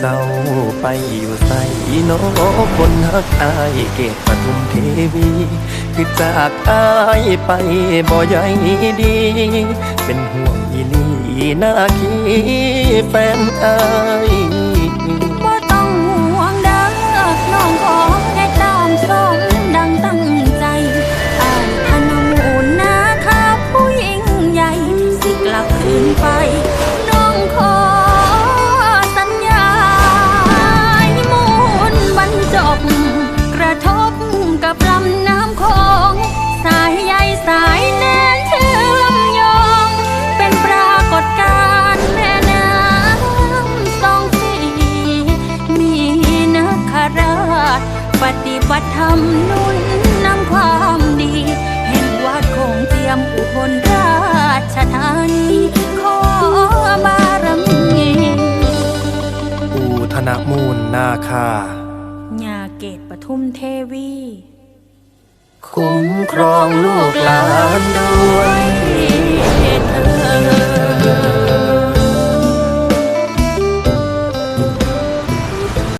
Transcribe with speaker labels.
Speaker 1: ไปอยู่ใส่โนคนฮักอายเกตปทุมเทวี คือจากอายไปบ่ใหญ่ดี เป็นห่วงอีลีหน้าคีแฟนอาย
Speaker 2: บ่ต้องห่วงเด้อน้องขอได้ตามสมดังตั้งใจอ่านธนมูนาคาผู้ยิ่งใหญ่สิกลับคืนไป กับลำน้ำคงสายใยสายแน่นเชื่อมโยง เป็นปรากฏการณ์แม่น้ำสองสีมีนักขราช ปฏิบัติธรรมนุ่นนำความดี เห็นวาดคงเตรียมอุบลราชธานีขอบารมี
Speaker 1: อูธนมูลนาคา
Speaker 2: ญาเกตปทุมเทวี
Speaker 1: คุ้มครองลูกหลาน